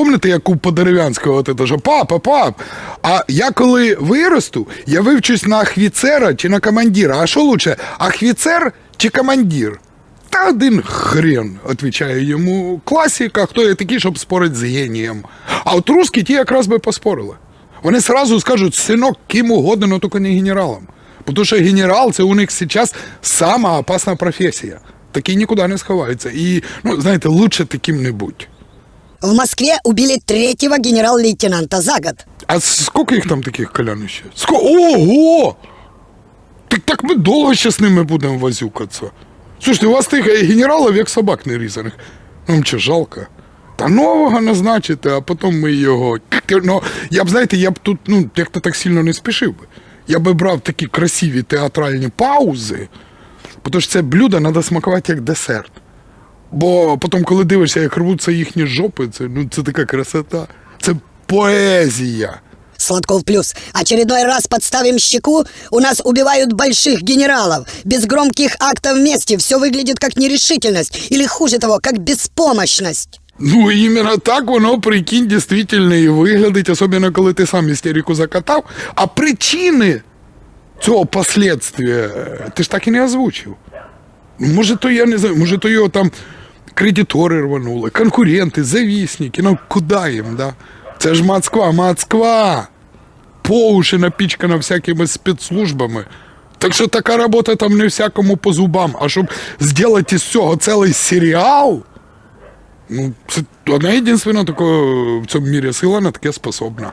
Помните, як у Подерев'янського от ж папа, пап. А я коли виросту, я вивчусь на ахвіцера чи на командира. А що лучше, ахвіцер чи командир? Та один хрен, відповідає йому класіка, хто я такий, щоб спорити з генієм. А от русські ті якраз би поспорили. Вони сразу скажуть, синок, ким угодно, но тільки не генералом. Тому що генерал це у них зараз сама опасна професія. Такі нікуди не сховаються. І, ну, знаєте, лучше таким не будь. В Москве убили третьего генерал-лейтенанта за год. А скільки їх там таких колян ще? Ско... Ого! Так, так ми довго ще з ними будемо возюкатися. Слушайте, у вас тих е, генералів як собак нерізаних. Вам чи жалко? Та нового назначити, а потім ми його. Ну, я б, знаєте, я б тут ну, як-то так сильно не спішив би. Я би брав такі красиві театральні паузи, тому що це блюдо треба смакувати як десерт. Бо потім, коли дивишся, як рвуться їхні жопи, це, ну, це така красота. Це поезія. Сладков плюс. Очередной раз подставим щеку. У нас убивают больших генералов. Без громких актов мести все выглядит как нерешительность. Или хуже того, как беспомощность. Ну, іменно так воно, прикинь, дійсно і виглядить, особливо коли ти сам істерику закатав. А причини цього последствия е, ти ж так і не озвучив. Ну, Може, то я не знаю, може, то його там Кредитори рванули, конкуренти, завісники, ну куди їм, да? Це ж Москва, Москва! По уші напічкана всякими спецслужбами. Так що така робота там не всякому по зубам. А щоб зробити із цього цілий серіал, ну, це одна така в цьому мірі сила на таке способна.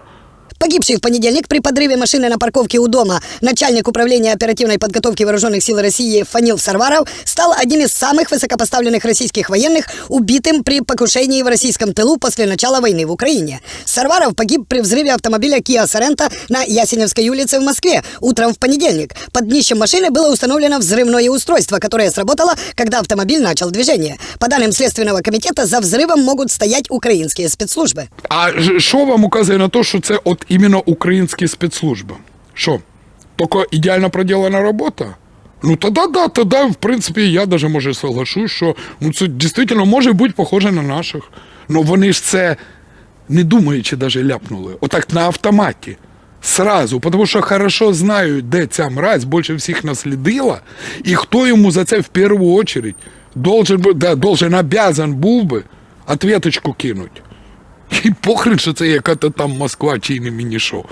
Погибший в понедельник при подрыве машины на парковке у дома начальник управления оперативной подготовки вооруженных сил России Фанил Сарваров стал одним из самых высокопоставленных российских военных, убитым при покушении в российском тылу после начала войны в Украине. Сарваров погиб при взрыве автомобиля Kia Sorento на Ясеневской улице в Москве утром в понедельник. Под днищем машины было установлено взрывное устройство, которое сработало, когда автомобиль начал движение. По данным Следственного комитета, за взрывом могут стоять украинские спецслужбы. А що вам указує на те, що це от іменно українські спецслужби? Що? Тільки ідеально проділена робота? Ну тоді да, тоді, в принципі, я даже може соглашусь, що ну, це дійсно може бути похоже на наших. Ну вони ж це не думаючи даже ляпнули. Отак на автоматі. Сразу, тому що хорошо знають, де ця мразь більше всіх наслідила, і хто йому за це в першу очередь должен, да, должен, обязан був би ответочку кинуть. І похрен, що це яка-то там Москва чи не мені що.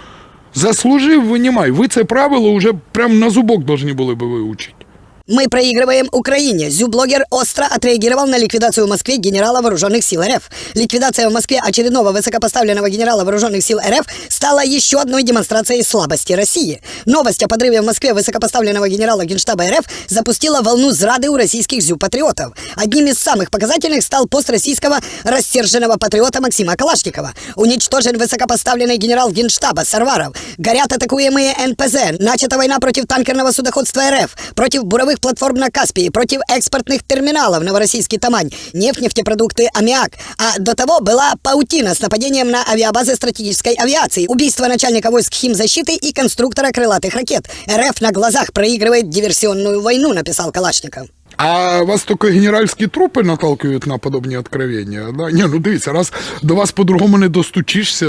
Заслужив, винімай. Ви це правило вже прям на зубок повинні були би вивчити. Мы проигрываем Украине. Зюблогер остро отреагировал на ликвидацию в Москве генерала вооруженных сил РФ. Ликвидация в Москве очередного высокопоставленного генерала вооруженных сил РФ стала еще одной демонстрацией слабости России. Новость о подрыве в Москве высокопоставленного генерала Генштаба РФ запустила волну зрады у российских зю-патриотов. Одним из самых показательных стал пост российского рассерженного патриота Максима Калашникова. Уничтожен высокопоставленный генерал Генштаба Сарваров. Горят атакуемые НПЗ. Начата война против танкерного судоходства РФ, против буровых платформ на Каспии, против экспортных терминалов Новороссийский Тамань, нефть, нефтепродукты, аммиак. А до того была паутина с нападением на авиабазы стратегической авиации, убийство начальника войск химзащиты и конструктора крылатых ракет. РФ на глазах проигрывает диверсионную войну, написал Калашников. А вас тільки генеральські трупи наталкують на подобні откровення. Да? Ні, ну дивіться, раз до вас по-другому не достучишся,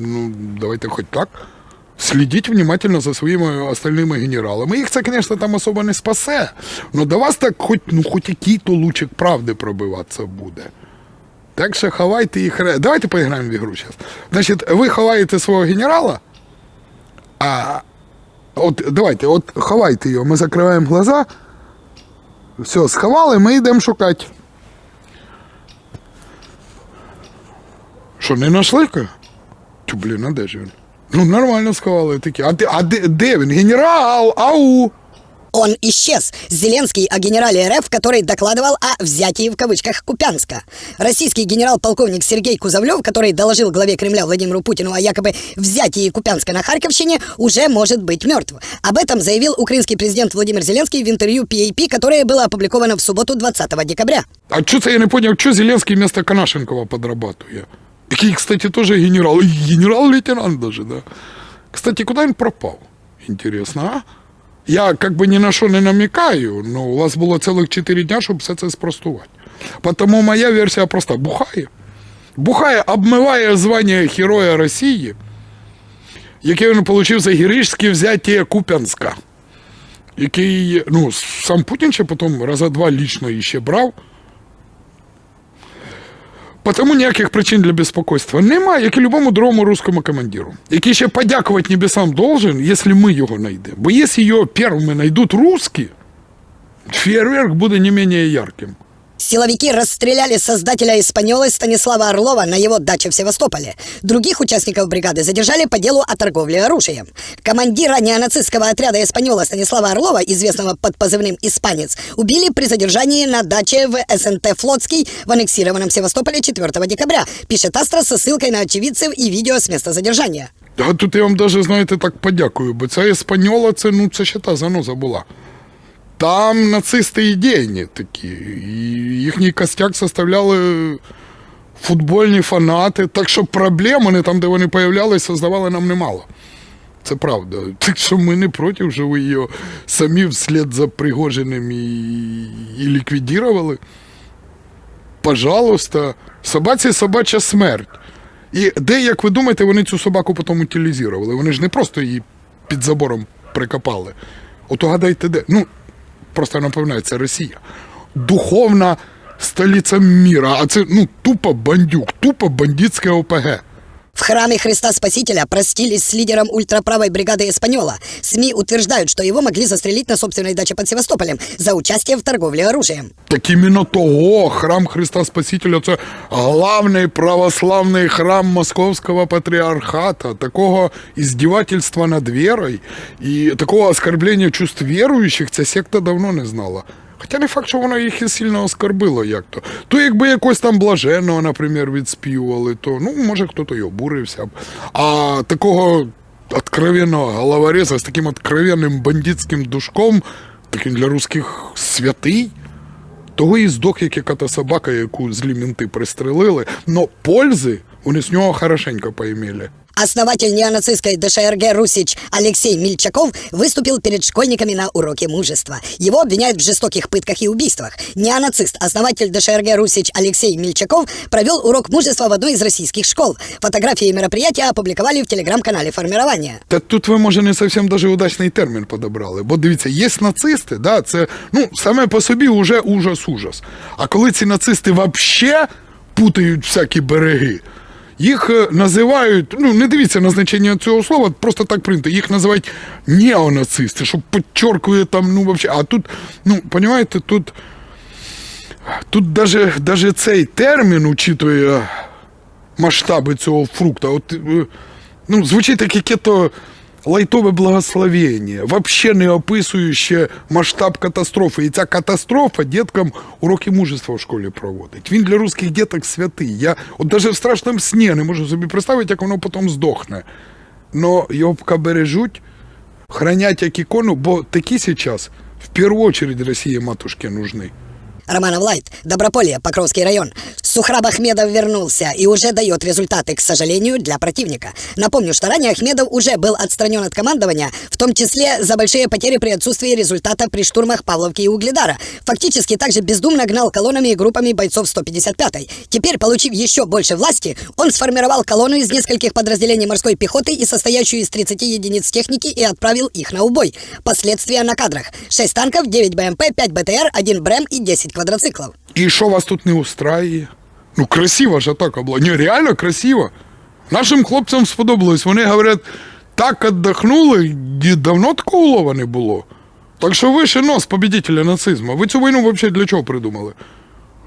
ну давайте хоч так. Слідіть внимательно за своїми остальними генералами. Їх це, звісно, там особо не спасе. але до вас так хоч, ну, хоч який-то лучик правди пробиватися буде. Так що ховайте їх. Давайте поіграємо в ігру зараз. Значить, ви ховаєте свого генерала, а от давайте, от ховайте його, ми закриваємо глаза. Все, сховали, ми йдемо шукати. Що, не знайшли? Тю, блін, а де ж він? Ну, нормально сховали такі. А, де, а де, де він? Генерал! Ау! Он исчез. Зеленский о генерале РФ, который докладывал о взятии в кавычках Купянска. Российский генерал-полковник Сергей Кузовлев, который доложил главе Кремля Владимиру Путину о якобы взятии Купянска на Харьковщине, уже может быть мертв. Об этом заявил украинский президент Владимир Зеленский в интервью PAP, которое было опубликовано в субботу 20 декабря. А що це я не поняв, що Зеленський вместо Канашенкова подрабатує? Який, кстати, теж генерал. Генерал-лейтенант даже, да. Кстати, куди він пропав? Інтересно, а? Я как бы ні на що не намікаю, но у вас було цілих 4 дня, щоб все це спростувати. Тому моя версія проста. Бухає. Бухає, обмиває звання Героя Росії, яке він отримав за героїчне взяття Куп'янська, який, ну, сам Путін ще потім раза два лічно іще брав. Потому ніяких причин для безпокойства немає, як і любому другому русскому командиру, який ще подякувати небесам должен, якщо ми його знайдемо. Бо якщо його першими знайдуть русські, фейерверк буде не менее ярким. Силовики расстреляли создателя «Испаньолы» Станислава Орлова на его даче в Севастополе. Других участников бригады задержали по делу о торговле оружием. Командира неонацистского отряда «Испаньола» Станислава Орлова, известного под позывным «Испанец», убили при задержании на даче в СНТ «Флотский» в аннексированном Севастополе 4 декабря, пишет Астра со ссылкой на очевидцев и видео с места задержания. А тут я вам даже, знаєте, так подякую, бо ця еспаньола, це, ну, це ще та заноза була. Там нацисти ідейні такі, і їхній костяк составляли футбольні фанати, так що проблем вони там, де вони появлялися, создавали нам немало. Це правда. Так що ми не проти, що ви її самі вслед за Пригожиним і, і ліквідували. Пожалуйста, собаці собача смерть. І де, як ви думаєте, вони цю собаку потім утилізували? Вони ж не просто її під забором прикопали. От угадайте, де? Ну, просто напевно, це Росія. Духовна столиця міра, а це ну, тупо бандюк, тупо бандитське ОПГ. В храме Христа Спасителя простились с лидером ультраправой бригады «Эспаньола». СМИ утверждают, что его могли застрелить на собственной даче под Севастополем за участие в торговле оружием. Так іменно того храм Христа Спасителя це главний православний храм Московського патріархата. Такого іздівательства над вірою і такого оскорблення чувств віруючих ця секта давно не знала. Хоча не факт, що вона їх і сильно оскорбила як-то. То якби якось там блаженного, наприклад, відспівували, то ну, може хтось і обурився б. А такого откровенного головореза з таким откровенним бандитським душком, таким для русських святий, того і здох, як яка-то собака, яку злі мінти пристрелили, но пользи вони з нього хорошенько поімели. Основатель неонацистской ДШРГ «Русич» Алексей Мильчаков выступил перед школьниками на уроке мужества. Его обвиняют в жестоких пытках и убийствах. Неонацист, основатель ДШРГ «Русич» Алексей Мильчаков провел урок мужества в одной из российских школ. Фотографии мероприятия опубликовали в телеграм-канале формирования. Та тут ви, може, не зовсім даже удачний термін подобрали. Бо дивіться, є нацисти, да, це ну, саме по собі уже ужас-ужас. А коли ці нацисти вообще путають всякі береги, їх е, називають, ну не дивіться на значення цього слова, просто так прийнято, їх називають неонацисти, що підчоркує там, ну вообще. А тут, ну, розумієте, тут. Тут даже, даже цей термін, учитує масштаби цього фрукта, от, е, ну, звучить як яке-то лайтове благословення, вообще не описуючи масштаб катастрофи. І ця катастрофа діткам уроки мужества в школі проводить. Він для русських діток святий. Я от навіть в страшному сні не можу собі представити, як воно потім здохне. Но його поки бережуть, хранять як ікону, бо такі зараз в першу очередь Росії матушки нужны. Романов Лайт, Доброполье, Покровский район. Сухраб Ахмедов вернулся и уже дает результаты, к сожалению, для противника. Напомню, что ранее Ахмедов уже был отстранен от командования, в том числе за большие потери при отсутствии результата при штурмах Павловки и Угледара. Фактически также бездумно гнал колоннами и группами бойцов 155-й. Теперь, получив еще больше власти, он сформировал колонну из нескольких подразделений морской пехоты и состоящую из 30 единиц техники и отправил их на убой. Последствия на кадрах. 6 танков, 9 БМП, 5 БТР, 1 БРЭМ и 10 квадроциклов. І що вас тут не устраює? Ну, красива ж атака була. Ні, реально красиво. Нашим хлопцям сподобалось. Вони говорять, так віддохнули, давно такого улова не було. Так що вище нос победителя нацизму. Ви цю війну взагалі для чого придумали?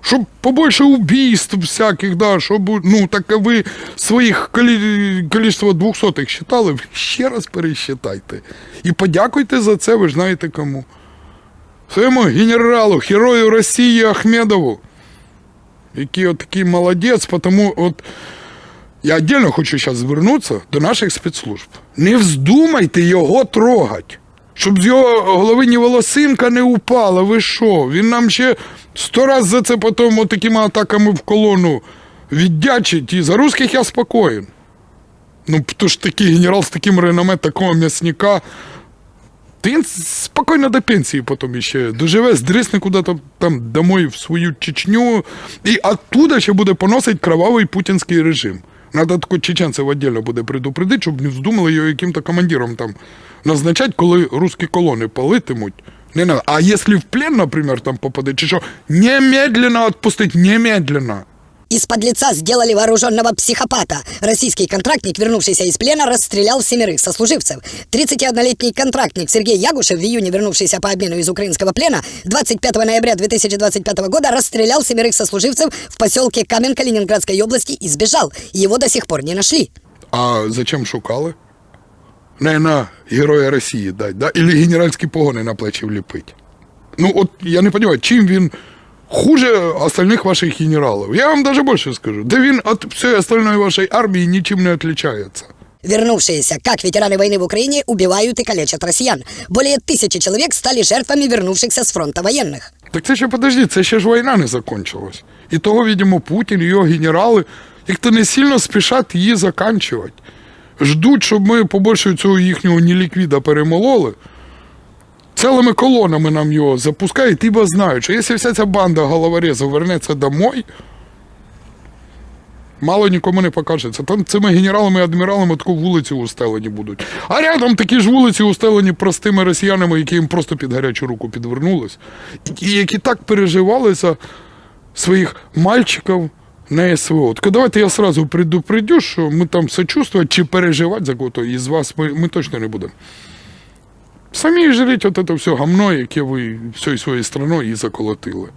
Щоб побольше убійств всяких, да, щоб, ну, так ви своїх колі... количество двохсотих считали, ще раз пересчитайте. І подякуйте за це, ви знаєте кому. Своєму генералу, герою Росії Ахмедову, який от такий молодець, тому от я отдельно хочу зараз звернутися до наших спецслужб. Не вздумайте його трогати. Щоб з його голови ні волосинка не упала. Ви що? Він нам ще сто раз за це потім такими атаками в колону віддячить. І за русських я спокоєн. Ну, то ж такий генерал з таким реноме, такого м'ясника. То він спокійно до пенсії потім іще доживе, здрисне куди-то там домой в свою Чечню, і оттуда ще буде поносить кровавий путінський режим. Надо тако чеченців віддільно буде предупредити, щоб не вздумали його яким-то командиром там назначати, коли русські колони палитимуть. Не надо. А якщо в плен, наприклад, там попаде, чи що, немедленно відпустить, немедленно. Из подлеца сделали вооруженного психопата. Российский контрактник, вернувшийся из плена, расстрелял семерых сослуживцев. 31-летний контрактник Сергей Ягушев, в июне вернувшийся по обмену из украинского плена, 25 ноября 2025 года расстрелял семерых сослуживцев в поселке Каменка Ленинградской области и сбежал. Его до сих пор не нашли. А зачем шукали? Не на Героя Росії дать, да? Или генеральські погони на плечі вліпить. Ну, от я не розумію, чим він хуже остальних ваших генералів. Я вам даже більше скажу. Да він від всієї остальної вашої армії нічим не відрізняється. Вернувшиеся, как ветераны войны в Украине, убивают и калечат россиян. Более тысячи человек стали жертвами вернувшихся с фронта военных. Так це ще подожди, це ще ж війна не закончилась. І того, видимо, Путін і його генерали, як-то не сильно спішать її заканчувати. Ждуть, щоб ми побольше цього їхнього неліквіда перемололи. Цілими колонами нам його запускають, ібо знають, що якщо вся ця банда головорезів вернеться домой, мало нікому не покажеться. Там цими генералами і адміралами таку вулиці устелені будуть. А рядом такі ж вулиці устелені простими росіянами, які їм просто під гарячу руку підвернулись, і які так переживали за своїх мальчиків на СВО. Так давайте я сразу предупредю, що ми там сочувствувати чи переживати за кого-то із вас ми, ми точно не будемо. Самі жріть от це все гамно, яке ви всією своєю страною і заколотили.